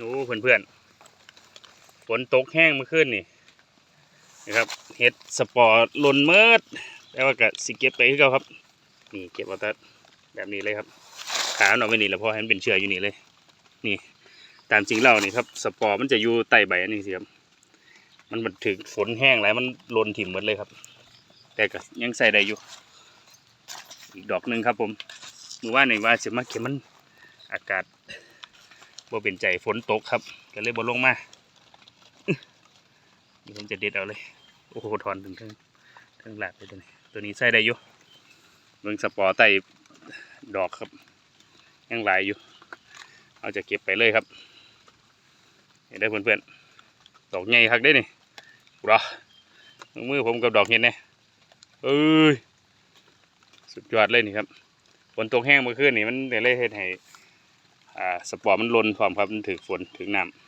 โอ้เพื่อนๆฝนตกแห้งเมื่อคืนนี่นะครับเห็ดสปอร์หล่นเมิดแต่ว่าก็สิเก็บไปคือเก่าครับนี่เก็บเอาแต่แบบนี้เลยครับขามันเอาไว้นี่แหละเพราะให้มันเป็นเชื้ออยู่นี่เลย นี่ ตามจริงแล้วนี่ครับสปอร์มันจะอยู่ใต้ใบอันนี้สิครับมันมันถึงฝนแห้งแล้วมันหล่นถิ่มหมดเลยครับ แต่ก็ยังใส่ได้อยู่ อีกดอกหนึ่งครับผมมือว่าในว่าจะมาเก็บมันอากาศ บ่เป็นใจฝนตกครับก็เลยบ่ลงมากมีผมจะเด็ดเอาเลย โอ้โหถอนถึงทั้งทั้งหลาดเลยตัวนี้ ตัวนี้ใส่ได้อยู่เบิ่งสปอร์ไตดอกครับยังหลายอยู่ เอาจะเก็บไปเลยครับเห็นได้เพื่อนๆดอกใหญ่คักได้นี่รอมือผมกับดอกเห็นี่ยเอ้ยสุดยอดเลยนี่ครับฝนตกแห้งเมื่อคืนนี่มันเดรเลยเฮ็ดให้ อ่าสปอร์มันลนพร้อมครับมันถือฝนถึงน้ำ